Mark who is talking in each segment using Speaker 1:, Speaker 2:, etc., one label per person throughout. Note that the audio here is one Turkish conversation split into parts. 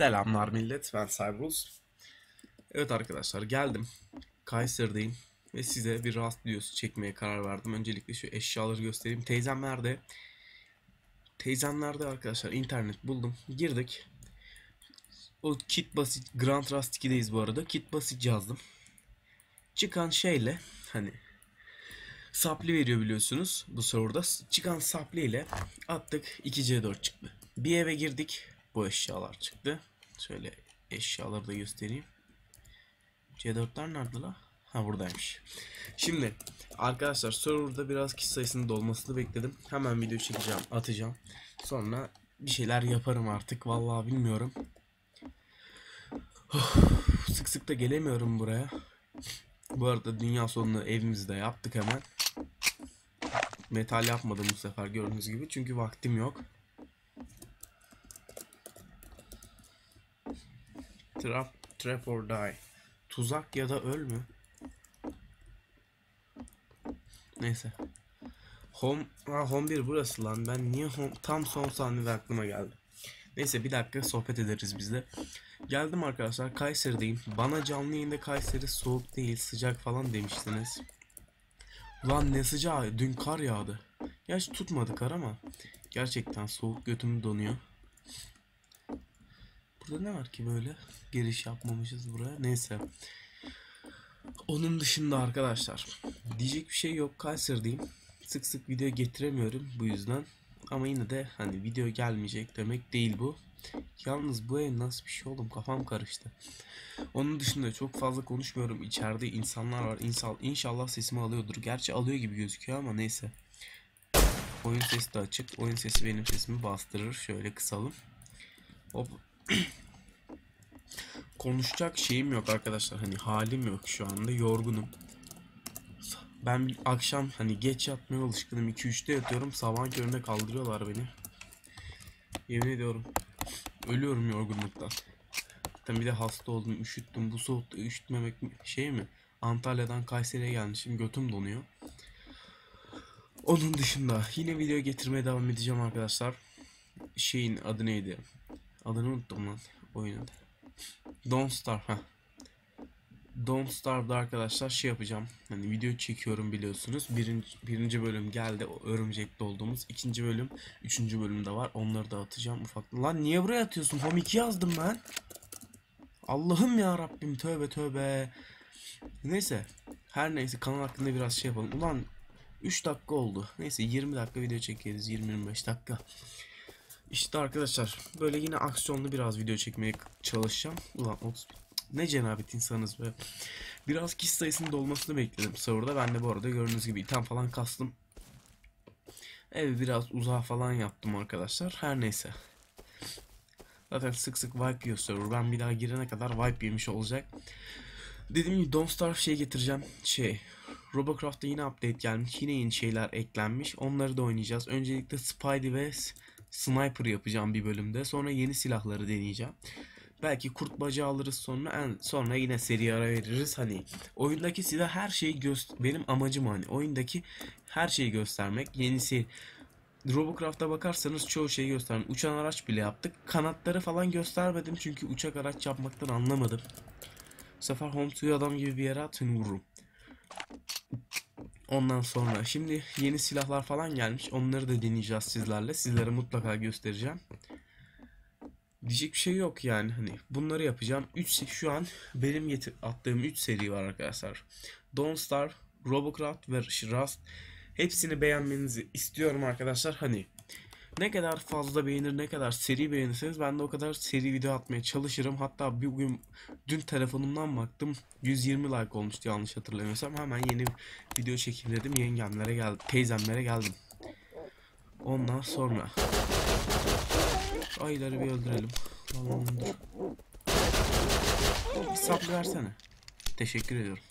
Speaker 1: Selamlar millet, ben Cybrus. Evet arkadaşlar geldim. Kayseri'deyim ve size bir rast videosu çekmeye karar verdim. Öncelikle şu eşyaları göstereyim. Teyzem nerede? Teyzem nerede arkadaşlar? İnternet buldum. Girdik. O kit basit Grand Rust 2'deyiz bu arada. Kit basit yazdım. Çıkan şeyle hani sapli veriyor biliyorsunuz bu serverda. Çıkan sapli ile attık 2C4 çıktı. Bir eve girdik. Bu eşyalar çıktı. Şöyle eşyaları da göstereyim. C4'ler nerede la? Ha buradaymış. Şimdi arkadaşlar serverda biraz kişi sayısının dolmasını bekledim. Hemen video çekeceğim, atacağım. Sonra bir şeyler yaparım artık. Vallahi bilmiyorum. Of, sık sık da gelemiyorum buraya. Bu arada dünya sonunu evimizde yaptık hemen. Metal yapmadım bu sefer gördüğünüz gibi çünkü vaktim yok. Trap, trap or die. Tuzak ya da öl mü? Neyse. Home, ha, home 1 burası lan. Ben niye home, tam son saniyede aklıma geldi. Neyse bir dakika sohbet ederiz biz de. Geldim arkadaşlar Kayseri'deyim. Bana canlı yayında Kayseri soğuk değil sıcak falan demiştiniz. Ulan ne sıcağı dün kar yağdı. Gerçi tutmadı kar ama gerçekten soğuk götümü donuyor. Burada ne var ki böyle? Giriş yapmamışız buraya. Neyse. Onun dışında arkadaşlar diyecek bir şey yok. Kayseri'deyim. Sık sık video getiremiyorum bu yüzden. Ama yine de hani video gelmeyecek demek değil bu. Yalnız bu ev nasıl bir şey oğlum kafam karıştı. Onun dışında çok fazla konuşmuyorum. İçeride insanlar var. İnsal, inşallah sesimi alıyordur. Gerçi alıyor gibi gözüküyor ama neyse. Oyun sesi de açık. Oyun sesi benim sesimi bastırır. Şöyle kısalım. Hop. Konuşacak şeyim yok arkadaşlar. Hani halim yok şu anda. Yorgunum. Ben akşam hani geç yatmaya alışkınım. 2-3'te yatıyorum. Sabahın köründe kaldırıyorlar beni. Yemin ediyorum. Ölüyorum yorgunluktan. Zaten bir de hasta oldum. Üşüttüm. Bu soğukta üşütmemek şey mi? Antalya'dan Kayseri'ye gelmişim. Götüm donuyor. Onun dışında yine video getirmeye devam edeceğim arkadaşlar. Şeyin adı neydi? Adını unuttum lan oyunun. Don't Starve ha. Don't Starve'da arkadaşlar şey yapacağım. Hani video çekiyorum biliyorsunuz. Birinci, birinci bölüm geldi. O örümcekte olduğumuz. ikinci bölüm, üçüncü bölüm de var. Onları da atacağım ufak. Lan niye buraya atıyorsun? Home 2 yazdım ben. Allah'ım ya Rabbim tövbe tövbe. Neyse. Her neyse kanal hakkında biraz şey yapalım. Ulan 3 dakika oldu. Neyse 20 dakika video çekeriz. 20-25 dakika. İşte arkadaşlar böyle yine aksiyonlu biraz video çekmeye çalışacağım. Ulan 30 ne cenabet insanız be. Biraz kişi sayısının dolmasını bekledim serverda. Ben de bu arada gördüğünüz gibi item falan kastım. Evi biraz uzağa falan yaptım arkadaşlar. Her neyse. Zaten sık sık wipe yiyor server. Ben bir daha girene kadar wipe yemiş olacak. Dediğim gibi Don't Starve şey getireceğim. Şey Robocraft'ta yine update gelmiş. Yine yeni şeyler eklenmiş. Onları da oynayacağız. Öncelikle Spidey ve Sniper yapacağım bir bölümde. Sonra yeni silahları deneyeceğim. Belki kurt bacağı alırız sonra en sonra yine seri ara veririz. Hani oyundaki size her şeyi göster benim amacım hani oyundaki her şeyi göstermek. Yenisi Robocraft'a bakarsanız çoğu şeyi gösterdim. Uçan araç bile yaptık. Kanatları falan göstermedim çünkü uçak araç yapmaktan anlamadım. Bu sefer Home to adam gibi bir yere atın vururum. Ondan sonra şimdi yeni silahlar falan gelmiş. Onları da deneyeceğiz sizlerle. Sizlere mutlaka göstereceğim. Diyecek bir şey yok yani hani bunları yapacağım. 3 şu an benim getir attığım 3 seri var arkadaşlar. Don't Starve, Robocraft ve Rust. Hepsini beğenmenizi istiyorum arkadaşlar. Hani ne kadar fazla beğenir, ne kadar seri beğenirseniz ben de o kadar seri video atmaya çalışırım. Hatta bir gün dün telefonumdan baktım 120 like olmuştu yanlış hatırlamıyorsam. Hemen yeni video çekeyim dedim. Yengemlere geldim, teyzemlere geldim. Ondan sonra ayları bir öldürelim. Tamamdır. Bir saplı versene. Teşekkür ediyorum.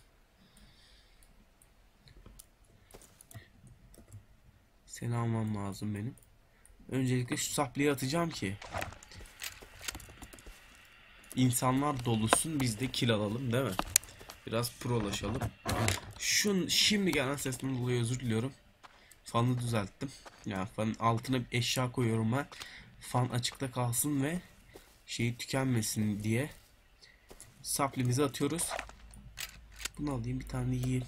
Speaker 1: Seni almam lazım benim. Öncelikle şu saplıyı atacağım ki insanlar dolusun biz de kill alalım değil mi? Biraz prolaşalım. Şun şimdi gelen sesten dolayı özür diliyorum. Fanı düzelttim. Yani fanın altına bir eşya koyuyorum ben. Fan açıkta kalsın ve şeyi tükenmesin diye saplimizi atıyoruz. Bunu alayım bir tane yiyeyim.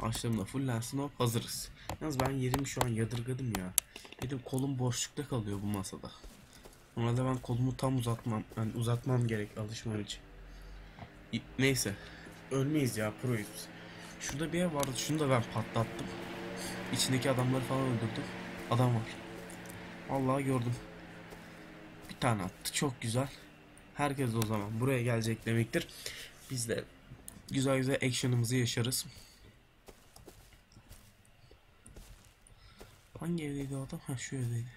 Speaker 1: Ağaçlarım da fullensin hop hazırız. Yalnız ben yerimi şu an yadırgadım ya. Benim kolum boşlukta kalıyor bu masada. Normalde ben kolumu tam uzatmam. Ben uzatmam gerek alışmam için. Neyse. Ölmeyiz ya proyuz. biz. Şurada bir ev vardı. Şunu da ben patlattım. İçindeki adamları falan öldürdüm. Adam var. Vallahi gördüm. Bir tane attı. Çok güzel. Herkes o zaman buraya gelecek demektir. Biz de güzel güzel action'ımızı yaşarız. Hangi evdeydi o adam? Ha şu evdeydi.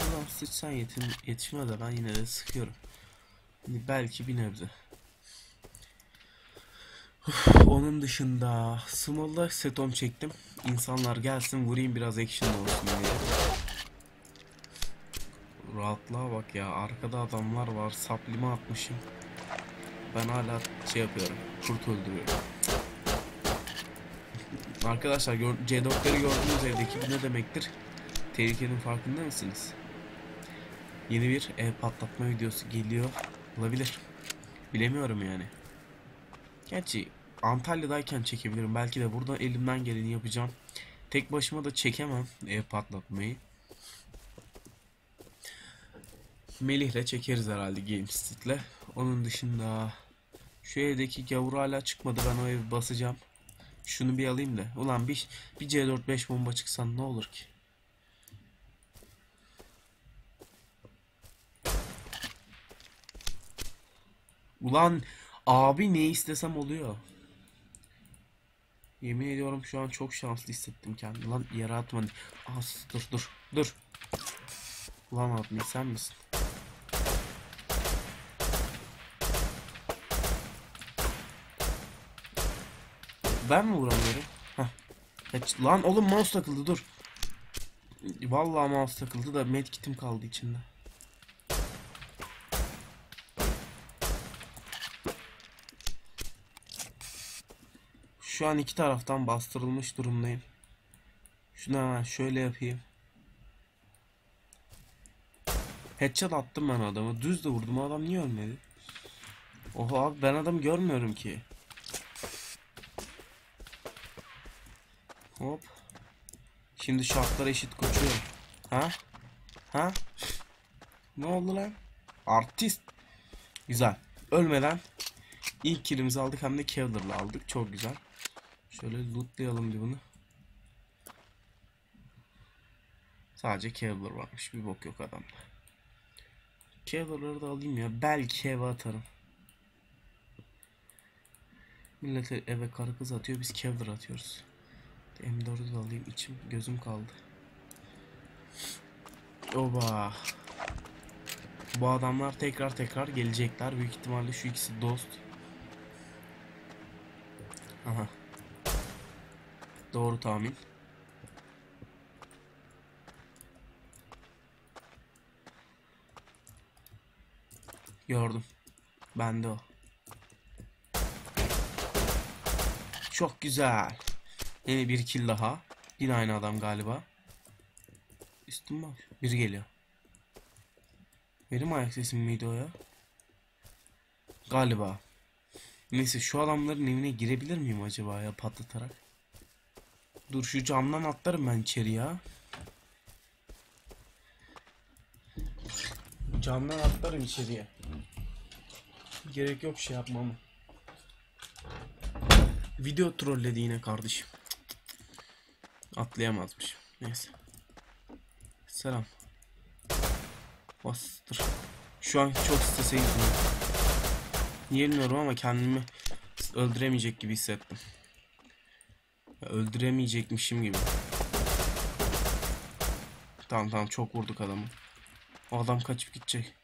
Speaker 1: Ulan sıçsan yetim, yetişmez de ben yine de sıkıyorum. Belki bir nebze. Onun dışında Small'da setom çektim. İnsanlar gelsin vurayım biraz action olsun diye. Rahatlığa bak ya. Arkada adamlar var. Saplime atmışım. Ben hala şey yapıyorum. Kurt öldürüyorum. Arkadaşlar gör- C4'leri gördüğünüz evdeki bu ne demektir? Tehlikenin farkında mısınız? Yeni bir ev patlatma videosu geliyor olabilir. Bilemiyorum yani. Gerçi Antalya'dayken çekebilirim. Belki de burada elimden geleni yapacağım. Tek başıma da çekemem ev patlatmayı. Melih'le çekeriz herhalde GameStit'le. Onun dışında şu evdeki gavur hala çıkmadı. Ben o evi basacağım. Şunu bir alayım da. Ulan bir, bir C4-5 bomba çıksan ne olur ki? Ulan abi ne istesem oluyor. Yemin ediyorum şu an çok şanslı hissettim kendimi. Lan yere atma. As dur dur dur. Ulan abi sen misin? Ben mi vuramıyorum? Heh. Lan oğlum mouse takıldı dur. Vallahi mouse takıldı da medkit'im kaldı içinde. Şu an iki taraftan bastırılmış durumdayım. Şunu hemen şöyle yapayım. Headshot attım ben adamı. Düz de vurdum. Adam niye ölmedi? Oha abi ben adamı görmüyorum ki. Hop. Şimdi şartlar eşit koçuyorum. Ha? Ha? Ne oldu lan? Artist. Güzel. Ölmeden ilk killimizi aldık hem de Kevlar'la aldık. Çok güzel. Şöyle lootlayalım bir bunu. Sadece Kevlar varmış. Bir bok yok adamda. Kevlar'ları da alayım ya. Belki eve atarım. Millet eve karı kız atıyor. Biz Kevlar atıyoruz. M4'ü de alayım. içim gözüm kaldı. Oba. Bu adamlar tekrar tekrar gelecekler. Büyük ihtimalle şu ikisi dost. Aha. Doğru tahmin. Gördüm. Bende o. Çok güzel. Yine bir kill daha. Yine aynı adam galiba. Üstüm var. Biri geliyor. Benim ayak sesim miydi o ya? Galiba. Neyse şu adamların evine girebilir miyim acaba ya patlatarak? Dur şu camdan atlarım ben içeri ya. Camdan atlarım içeriye. Gerek yok şey yapmama. Video trolledi yine kardeşim. Atlayamazmış. Neyse. Selam. Bastır. Şu an çok strese girdim. Niye ama kendimi öldüremeyecek gibi hissettim. Ya öldüremeyecekmişim gibi. Tamam tamam çok vurduk adamı. O adam kaçıp gidecek.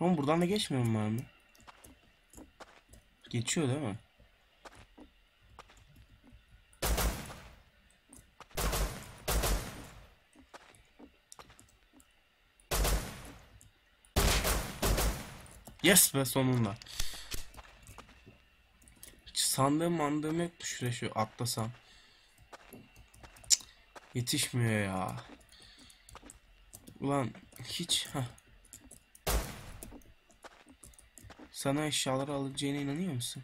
Speaker 1: Oğlum buradan da geçmiyor mu abi? Geçiyor değil mi? Yes be sonunda. Sandığım mandığım yok şuraya şu atlasam. Cık, Yetişmiyor ya. Ulan hiç ha. Sana eşyaları alabileceğine inanıyor musun?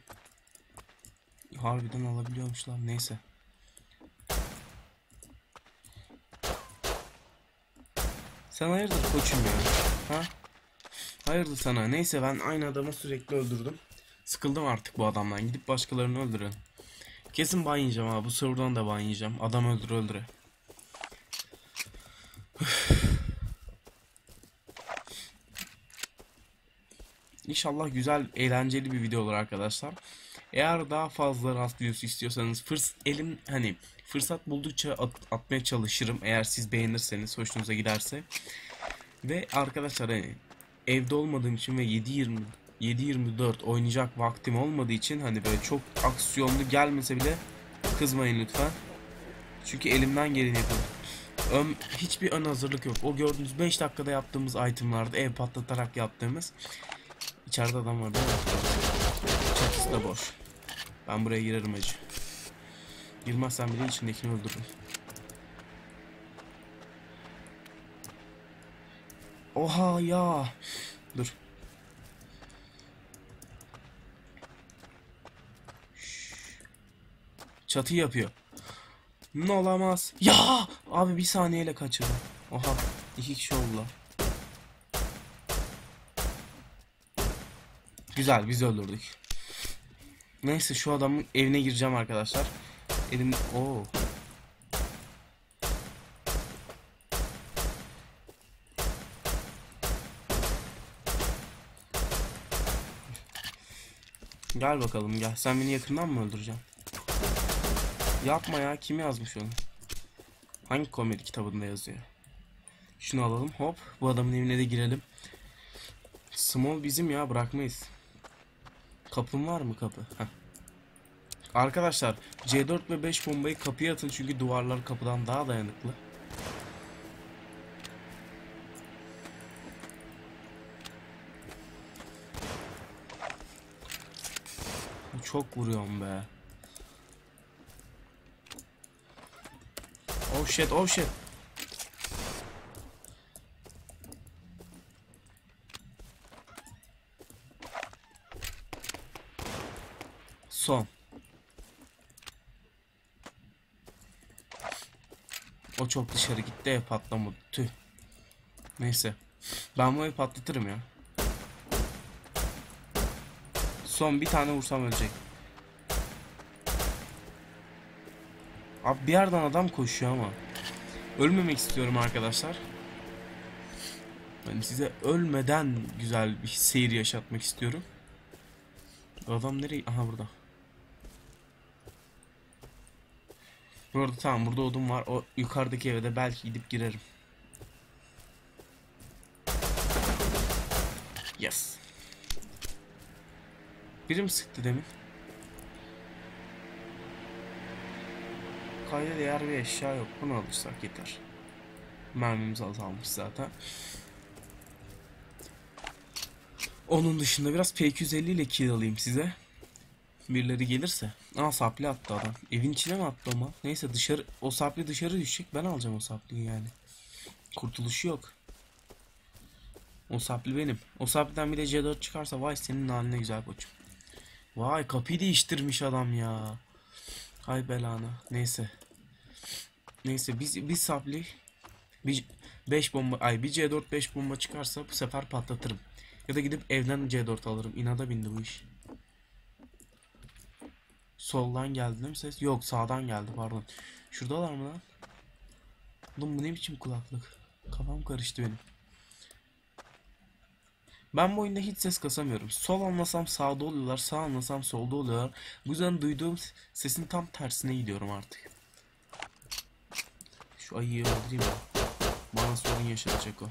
Speaker 1: Harbiden alabiliyormuşlar. Neyse. Sen hayırdır koçum ya? Ha? Hayırdır sana? Neyse ben aynı adamı sürekli öldürdüm. Sıkıldım artık bu adamdan. Gidip başkalarını öldürün. Kesin ban yiyeceğim ha. Bu sorudan da ban. Adam öldür öldüre. İnşallah güzel, eğlenceli bir video olur arkadaşlar. Eğer daha fazla rast videosu istiyorsanız fırs elim hani fırsat buldukça at- atmaya çalışırım. Eğer siz beğenirseniz, hoşunuza giderse. Ve arkadaşlar hani evde olmadığım için ve 7.20 7.24 oynayacak vaktim olmadığı için hani böyle çok aksiyonlu gelmese bile kızmayın lütfen. Çünkü elimden geleni yapıyorum. Ön, hiçbir ön hazırlık yok. O gördüğünüz 5 dakikada yaptığımız itemlarda ev patlatarak yaptığımız. İçeride adam var değil mi? Çatısı da boş. Ben buraya girerim acı. Girmezsem bile içindekini öldürürüm. Oha ya. Dur. Çatı yapıyor. Ne olamaz. Ya abi bir saniyeyle kaçırdım. Oha iki kişi oldular. Güzel biz öldürdük. Neyse şu adamın evine gireceğim arkadaşlar. Elim o. Gel bakalım gel. Sen beni yakından mı öldüreceksin? Yapma ya. Kim yazmış onu? Hangi komedi kitabında yazıyor? Şunu alalım. Hop. Bu adamın evine de girelim. Small bizim ya. Bırakmayız. Kapın var mı kapı? Heh. Arkadaşlar C4 ve 5 bombayı kapıya atın çünkü duvarlar kapıdan daha dayanıklı. Çok vuruyorum be. Oh shit, oh shit. Son. O çok dışarı gitti ev patlamadı. Tüh. Neyse. Ben bu evi patlatırım ya. Son bir tane vursam ölecek. Abi bir yerden adam koşuyor ama. Ölmemek istiyorum arkadaşlar. Ben size ölmeden güzel bir seyir yaşatmak istiyorum. Adam nereye? Aha burada. Burada tamam burada odun var. O yukarıdaki eve de belki gidip girerim. Yes. Biri mi sıktı demin? Kayda değer bir eşya yok. Bunu alırsak yeter. Mermimiz azalmış zaten. Onun dışında biraz P250 ile kill alayım size. Birileri gelirse. Aa sapli attı adam. Evin içine mi attı ama? Neyse dışarı o sapli dışarı düşecek. Ben alacağım o sapliyi yani. Kurtuluşu yok. O sapli benim. O sapliden bir de C4 çıkarsa vay senin haline güzel koçum. Vay kapıyı değiştirmiş adam ya. Hay belana. Neyse. Neyse biz biz sapli bir 5 bomba ay bir C4 5 bomba çıkarsa bu sefer patlatırım. Ya da gidip evden C4 alırım. İnada bindi bu iş. Soldan geldi değil mi ses? Yok sağdan geldi pardon. Şuradalar mı lan? Oğlum bu ne biçim kulaklık? Kafam karıştı benim. Ben bu oyunda hiç ses kasamıyorum. Sol anlasam sağda oluyorlar, sağ anlasam solda oluyorlar. Bu yüzden duyduğum sesin tam tersine gidiyorum artık. Şu ayıyı öldüreyim mi? Bana sorun yaşatacak o.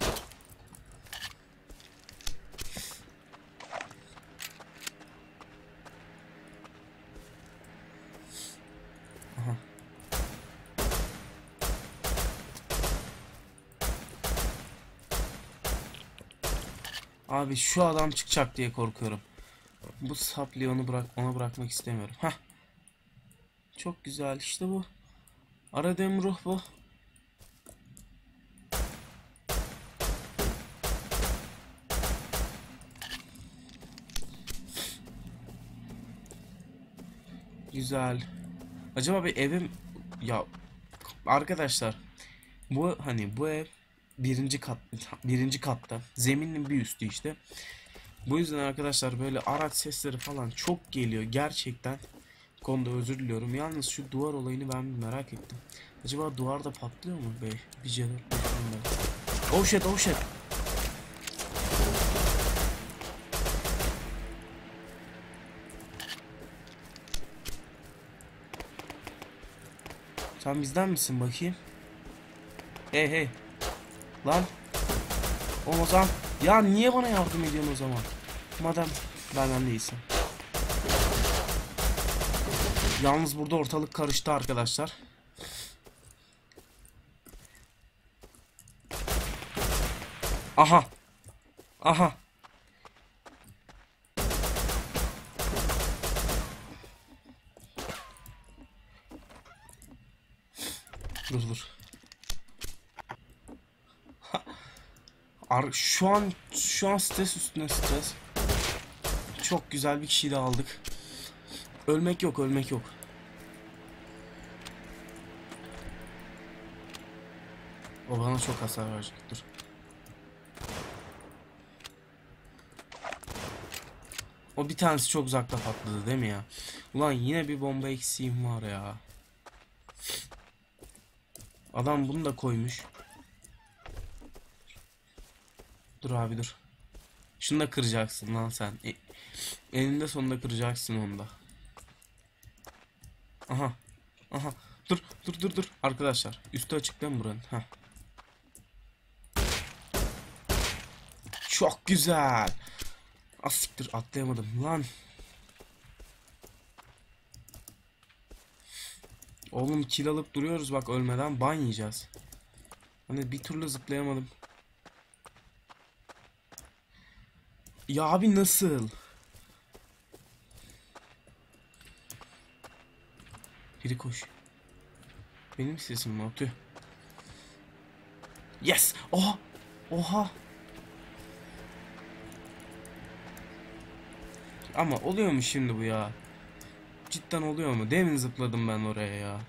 Speaker 1: Abi şu adam çıkacak diye korkuyorum. Bu sapliyi onu bırak ona bırakmak istemiyorum. Hah Çok güzel işte bu. Aradığım ruh bu. Güzel. Acaba bir evim ya arkadaşlar bu hani bu ev birinci kat birinci katta zeminin bir üstü işte. Bu yüzden arkadaşlar böyle araç sesleri falan çok geliyor gerçekten. Konuda özür diliyorum. Yalnız şu duvar olayını ben merak ettim. Acaba duvar da patlıyor mu be? Bir C4 Oh shit oh shit. Sen bizden misin bakayım? Hey hey. Lan. Oğlum o zaman. Ya niye bana yardım ediyorsun o zaman? Madem benden değilsin. Yalnız burada ortalık karıştı arkadaşlar. Aha. Aha. Dur dur. Ar şu an şu an stres üstüne stres. Çok güzel bir kişiyi de aldık. Ölmek yok, ölmek yok. O bana çok hasar verecek. Dur. O bir tanesi çok uzakta patladı değil mi ya? Ulan yine bir bomba eksiğim var ya. Adam bunu da koymuş. Dur abi dur. Şunu da kıracaksın lan sen. E, eninde sonunda kıracaksın onu da. Aha. Aha. Dur dur dur dur. Arkadaşlar üstü açık değil mi buranın? Heh. Çok güzel. Asiktir atlayamadım lan. Oğlum kill alıp duruyoruz bak ölmeden ban yiyeceğiz. Hani bir türlü zıplayamadım. Ya abi nasıl? Biri koş. Benim sesim mi atıyor? Yes! Oha! Oha! Ama oluyor mu şimdi bu ya? Cidden oluyor mu? Demin zıpladım ben oraya ya.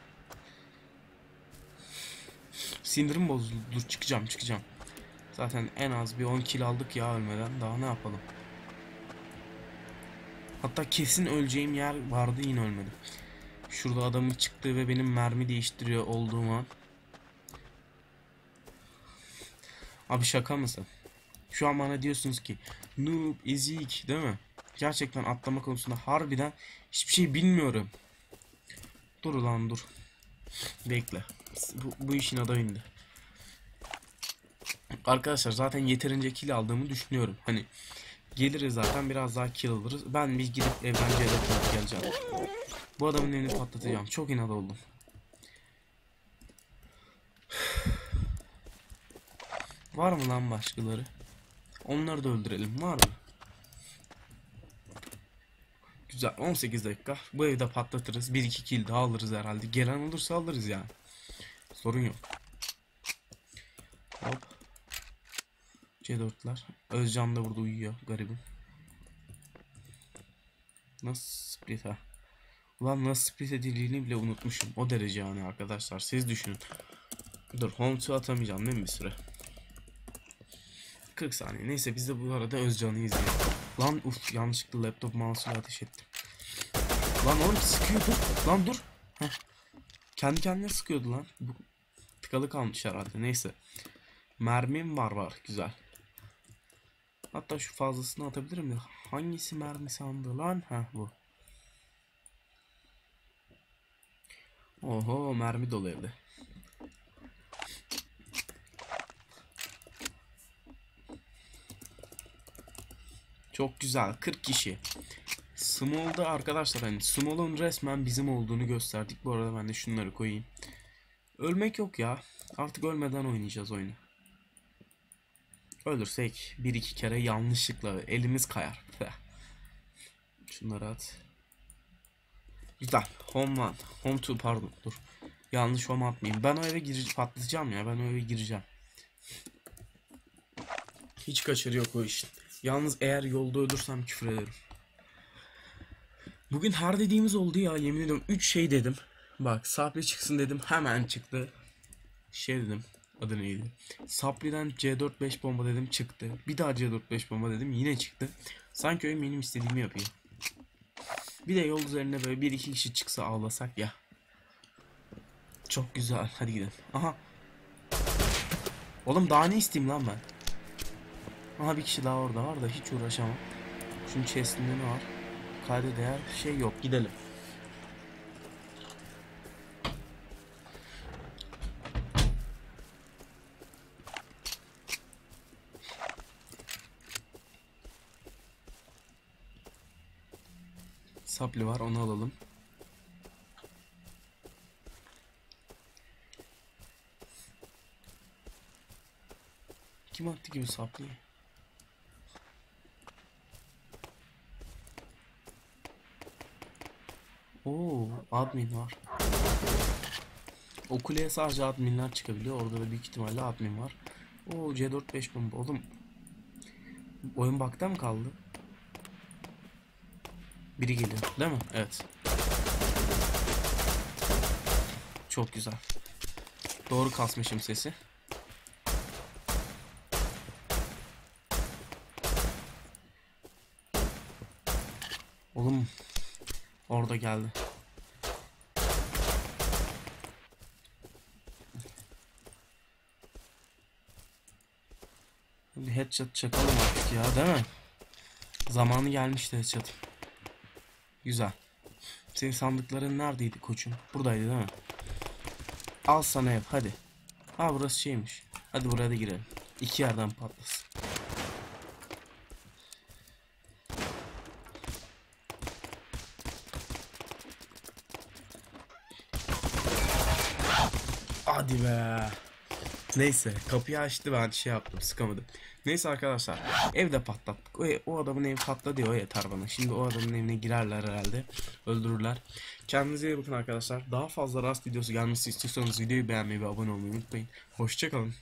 Speaker 1: Sinirim bozuldu. Dur çıkacağım çıkacağım. Zaten en az bir 10 kill aldık ya ölmeden. Daha ne yapalım? Hatta kesin öleceğim yer vardı yine ölmedim. Şurada adamın çıktığı ve benim mermi değiştiriyor olduğum an. Abi şaka mısın? Şu an bana diyorsunuz ki noob, ezik değil mi? Gerçekten atlama konusunda harbiden hiçbir şey bilmiyorum. Dur lan dur. Bekle. Bu, bu işin adı. Arkadaşlar zaten yeterince kill aldığımı düşünüyorum. Hani geliriz zaten biraz daha kill alırız. Ben bir gidip evden C4 geleceğim. Bu adamın elini patlatacağım. Çok inat oldum. Var mı lan başkaları? Onları da öldürelim. Var mı? Güzel. 18 dakika. Bu evde patlatırız. 1-2 kill daha alırız herhalde. Gelen olursa alırız yani. Sorun yok. Hop. C4'ler. Özcan da burada uyuyor. Garibim. Nasıl split ha? Ulan nasıl split edildiğini bile unutmuşum. O derece yani arkadaşlar. Siz düşünün. Dur home atamayacağım değil mi bir süre? 40 saniye. Neyse biz de bu arada Özcan'ı izleyelim. Lan uf yanlışlıkla laptop mouse'uyla ateş ettim. Lan oğlum sıkıyor dur. Lan dur. Heh. Kendi kendine sıkıyordu lan. Bu tıkalı kalmış herhalde. Neyse. Mermim var var. Güzel. Hatta şu fazlasını atabilirim de. Hangisi mermi sandı lan? Ha bu. Oho mermi dolu evde. Çok güzel. 40 kişi. Small'da arkadaşlar hani Small'un resmen bizim olduğunu gösterdik. Bu arada ben de şunları koyayım. Ölmek yok ya. Artık ölmeden oynayacağız oyunu. Ölürsek bir iki kere yanlışlıkla elimiz kayar. Şunları at. Güzel. Home one. Home two pardon. Dur. Yanlış home atmayayım. Ben o eve gireceğim. Patlayacağım ya. Ben o eve gireceğim. Hiç kaçarı yok o işin. Yalnız eğer yolda ölürsem küfür ederim. Bugün her dediğimiz oldu ya yemin ediyorum 3 şey dedim. Bak Sapli çıksın dedim hemen çıktı. Şey dedim adı neydi? Sapli'den C4-5 bomba dedim çıktı. Bir daha C4-5 bomba dedim yine çıktı. Sanki oyun benim istediğimi yapıyor. Bir de yol üzerine böyle bir iki kişi çıksa ağlasak ya. Çok güzel hadi gidelim. Aha. Oğlum daha ne isteyeyim lan ben? Aha bir kişi daha orada var da hiç uğraşamam. Şunun chest'inde ne var? Kayda değer şey yok. Gidelim. Sapli var onu alalım. Kim attı gibi sapliyi? Oo, admin var. O kuleye sadece adminler çıkabiliyor. Orada da büyük ihtimalle admin var. Oo C4-5 bomba. Oğlum oyun bakta mı kaldı? Biri geliyor değil mi? Evet. Çok güzel. Doğru kasmışım sesi. Oğlum orada geldi. Bir headshot çakalım artık ya değil mi? Zamanı gelmişti headshot. Güzel. Senin sandıkların neredeydi koçum? Buradaydı değil mi? Al sana ev hadi. Ha burası şeymiş. Hadi buraya da girelim. İki yerden patlasın. Hadi be. Neyse kapıyı açtı ben şey yaptım sıkamadım. Neyse arkadaşlar evde patlattık. O, o adamın evi patladı ya o yeter bana. Şimdi o adamın evine girerler herhalde. Öldürürler. Kendinize iyi bakın arkadaşlar. Daha fazla rast videosu gelmesi istiyorsanız videoyu beğenmeyi ve abone olmayı unutmayın. Hoşçakalın.